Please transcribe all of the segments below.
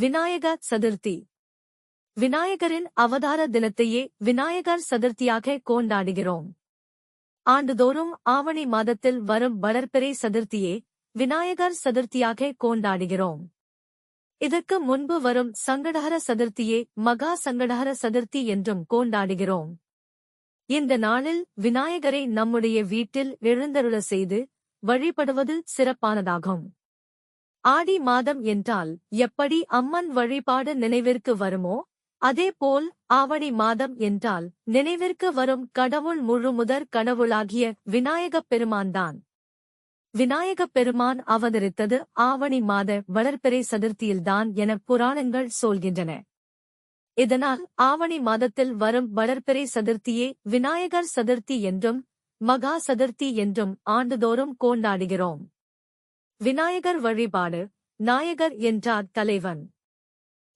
விநாயக சதுர்த்தி. விநாயகரின் அவதார தினத்தையே விநாயகர் சதுர்த்தியாக கொண்டாடுகிறோம். ஆண்டுதோறும் ஆவணி மாதத்தில் வரும் வளர்பிறை சதுர்த்தியே விநாயகர் சதுர்த்தியாக கொண்டாடுகிறோம். இதற்கு முன்பு வரும் சங்கடஹர சதுர்த்தியே மகா சங்கடஹர சதுர்த்தி என்றும் கொண்டாடுகிறோம். இந்த நாளில் விநாயகரை நம்முடைய வீட்டில் எழுந்தருள செய்து வழிபடுவது சிறப்பானதாகும். ஆடி மாதம் என்றால் எப்படி அம்மன் வழிபாடு நினைவிற்கு வருமோ அதேபோல் ஆவணி மாதம் என்றால் நினைவிற்கு வரும் கடவுள் முழுமுதற் கடவுளாகிய விநாயகப் பெருமான்தான். விநாயகப் பெருமான் அவதரித்தது ஆவணி மாத வளர்பிறை சதுர்த்தியில்தான் என புராணங்கள் சொல்கின்றன. இதனால் ஆவணி மாதத்தில் வரும் வளர்பிறை சதுர்த்தியே விநாயகர் சதுர்த்தி என்றும் மகா சதுர்த்தி என்றும் ஆண்டுதோறும் கொண்டாடுகிறோம். விநாயகர் வழிபாடு நாயகர் என்றார் தலைவன்.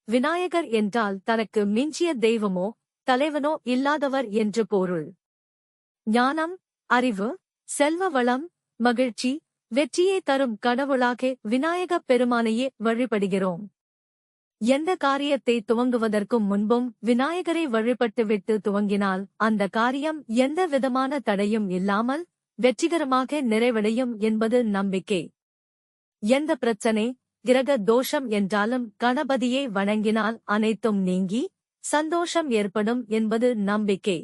விநாயகர் என்றால் தனக்கு மிஞ்சிய தெய்வமோ தலைவனோ இல்லாதவர் என்று பொருள். ஞானம் அறிவு செல்வ வளம் மகிழ்ச்சி வெற்றியை தரும் கடவுளாக விநாயகப் பெருமானையே வழிபடுகிறோம். எந்த காரியத்தை துவங்குவதற்கும் முன்பும் விநாயகரை வழிபட்டுவிட்டு துவங்கினால் அந்த காரியம் எந்த விதமான தடையும் இல்லாமல் வெற்றிகரமாக நிறைவடையும் என்பது நம்பிக்கை. எந்த பிரச்சனை? கிரக தோஷம் என்றாலும் கணபதியை வணங்கினால் அனைத்தும் நீங்கி சந்தோஷம் ஏற்படும் என்பது நம்பிக்கை.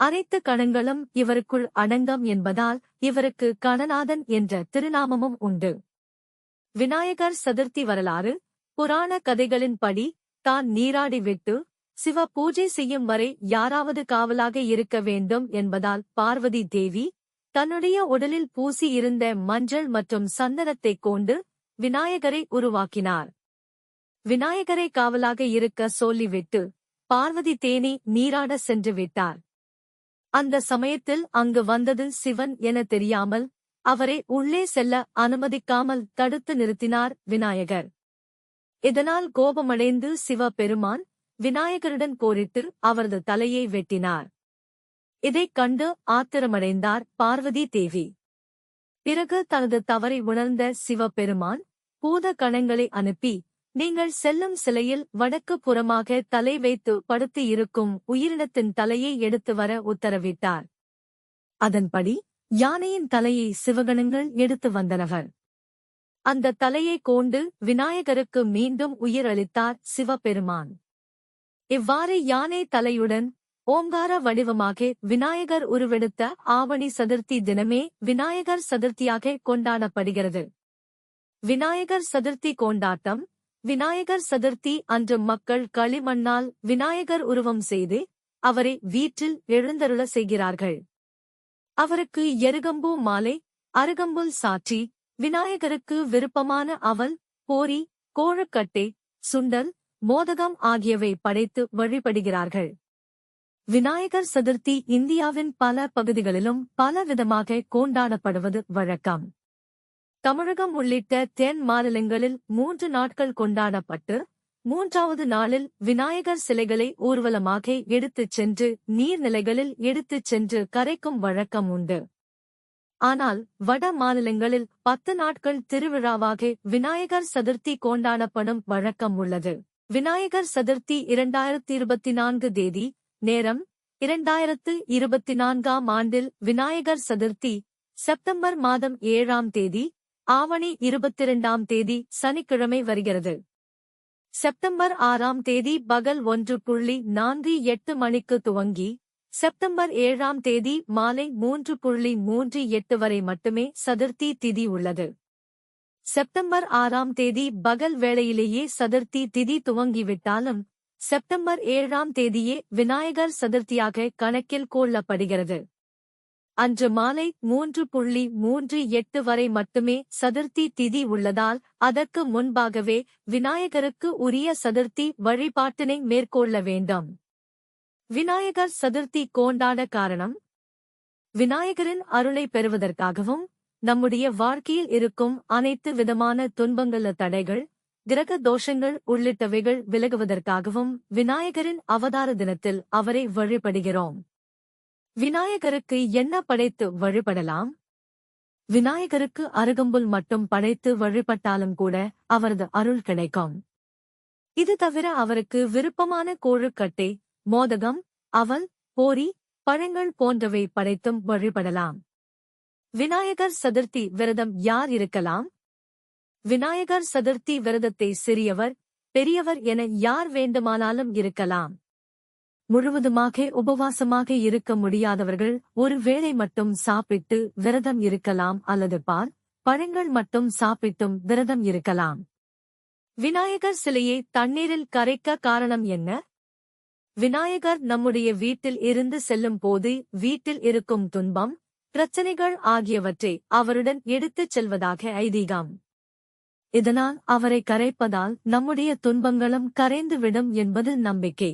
அனைத்து கணங்களும் இவருக்குள் அடங்கம் என்பதால் இவருக்கு கணநாதன் என்ற திருநாமமும் உண்டு. விநாயகர் சதுர்த்தி வரலாறு புராண கதைகளின்படி தான் நீராடிவிட்டு சிவ பூஜை செய்யும் வரை யாராவது காவலாக இருக்க வேண்டும் என்பதால் பார்வதி தேவி தன்னுடைய உடலில் பூசி இருந்த மஞ்சள் மற்றும் சந்தனத்தைக் கொண்டு விநாயகரை உருவாக்கினார். விநாயகரை காவலாக இருக்க சொல்லிவிட்டு பார்வதி தேனி நீராட சென்று விட்டார். அந்த சமயத்தில் அங்கு வந்தது சிவன் என தெரியாமல் அவரை உள்ளே செல்ல அனுமதிக்காமல் தடுத்து நிறுத்தினார் விநாயகர். இதனால் கோபமடைந்து சிவ பெருமான் விநாயகருடன் போரிட்டு அவரது தலையை வெட்டினார். இதைக் கண்டு ஆத்திரமடைந்தார் பார்வதி தேவி. பிறகு தனது தவறை உணர்ந்த சிவபெருமான் பூத கணங்களை அனுப்பி நீங்கள் செல்லும் சிலையில் வடக்கு புறமாக தலை வைத்து படுத்து இருக்கும் உயிரினத்தின் தலையை எடுத்து வர உத்தரவிட்டார். அதன்படி யானையின் தலையை சிவகணங்கள் எடுத்து வந்தனவர். அந்த தலையை கொண்டு விநாயகருக்கு மீண்டும் உயிர் அளித்தார் சிவபெருமான். இவ்வாறு யானை தலையுடன் ஓங்கார வடிவமாக விநாயகர் உருவெடுத்த ஆவணி சதுர்த்தி தினமே விநாயகர் சதுர்த்தியாக கொண்டாடப்படுகிறது. விநாயகர் சதுர்த்தி கொண்டாட்டம் விநாயகர் சதுர்த்தி அன்று மக்கள் களிமண்ணால் விநாயகர் உருவம் செய்து அவரை வீட்டில் எழுந்தருள செய்கிறார்கள். அவருக்கு எருகம்பூ மாலை அருகம்புல் சாற்றி விநாயகருக்கு விருப்பமான அவல் போரி கோழக்கட்டை சுண்டல் மோதகம் ஆகியவை படைத்து வழிபடுகிறார்கள். விநாயகர் சதுர்த்தி இந்தியாவின் பல பகுதிகளிலும் பல விதமாக கொண்டாடப்படுவது வழக்கம். தமிழகம் உள்ளிட்ட தென் மாநிலங்களில் மூன்று நாட்கள் கொண்டாடப்பட்டு மூன்றாவது நாளில் விநாயகர் சிலைகளை ஊர்வலமாக எடுத்துச் சென்று நீர்நிலைகளில் எடுத்துச் சென்று கரைக்கும் வழக்கம் உண்டு. ஆனால் வட மாநிலங்களில் பத்து நாட்கள் திருவிழாவாக விநாயகர் சதுர்த்தி கொண்டாடப்படும் வழக்கம் உள்ளது. விநாயகர் சதுர்த்தி இரண்டாயிரத்தி இருபத்தி நான்கு தேதி நேரம் இரண்டாயிரத்து இருபத்தி நான்காம் ஆண்டில் விநாயகர் சதுர்த்தி செப்டம்பர் மாதம் ஏழாம் தேதி ஆவணி இருபத்திரண்டாம் தேதி சனிக்கிழமை வருகிறது. செப்டம்பர் ஆறாம் தேதி பகல் ஒன்று புள்ளி நான்கு எட்டு மணிக்கு துவங்கி செப்டம்பர் ஏழாம் தேதி மாலை மூன்று புள்ளி மூன்று எட்டு வரை மட்டுமே சதுர்த்தி திதி உள்ளது. செப்டம்பர் ஆறாம் தேதி பகல் வேளையிலேயே சதுர்த்தி திதி துவங்கிவிட்டாலும் செப்டம்பர் ஏழாம் தேதியே விநாயகர் சதுர்த்தியாக கணக்கில் கொள்ளப்படுகிறது. அன்று மாலை மூன்று புள்ளி மூன்று எட்டு வரை மட்டுமே சதுர்த்தி திதி உள்ளதால் அதற்கு முன்பாகவே விநாயகருக்கு உரிய சதுர்த்தி வழிபாட்டினை மேற்கொள்ள வேண்டும். விநாயகர் சதுர்த்தி கொண்டாட காரணம் விநாயகரின் அருளை பெறுவதற்காகவும் நம்முடைய வாழ்க்கையில் இருக்கும் அனைத்து விதமான துன்பங்கள தடைகள் கிரக தோஷங்கள் உள்ளிட்டவைகள் விலகுவதற்காகவும் விநாயகரின் அவதார தினத்தில் அவரை வழிபடுகிறோம். விநாயகருக்கு என்ன படைத்து வழிபடலாம்? விநாயகருக்கு அருகம்புல் மட்டும் படைத்து வழிபட்டாலும் கூட அவரது அருள் கிடைக்கும். இது தவிர அவருக்கு விருப்பமான கோழுக்கட்டை மோதகம் அவல் போரி பழங்கள் போன்றவை படைத்தும் வழிபடலாம். விநாயகர் சதுர்த்தி விரதம் யார் இருக்கலாம்? விநாயகர் சதுர்த்தி விரதத்தை சிறியவர் பெரியவர் என யார் வேண்டுமானாலும் இருக்கலாம். முழுவதுமாக உபவாசமாக இருக்க முடியாதவர்கள் ஒரு வேளை மட்டும் சாப்பிட்டு விரதம் இருக்கலாம் அல்லது பால் பழங்கள் மட்டும் சாப்பிட்டும் விரதம் இருக்கலாம். விநாயகர் சிலையை தண்ணீரில் கரைக்க காரணம் என்ன? விநாயகர் நம்முடைய வீட்டில் இருந்து செல்லும் போது வீட்டில் இருக்கும் துன்பம் பிரச்சனைகள் ஆகியவற்றை அவருடன் எடுத்துச் செல்வதாக ஐதீகம். இதனால் அவரை கரைப்பதால் நம்முடைய துன்பங்களும் கரைந்துவிடும் என்பது நம்பிக்கை.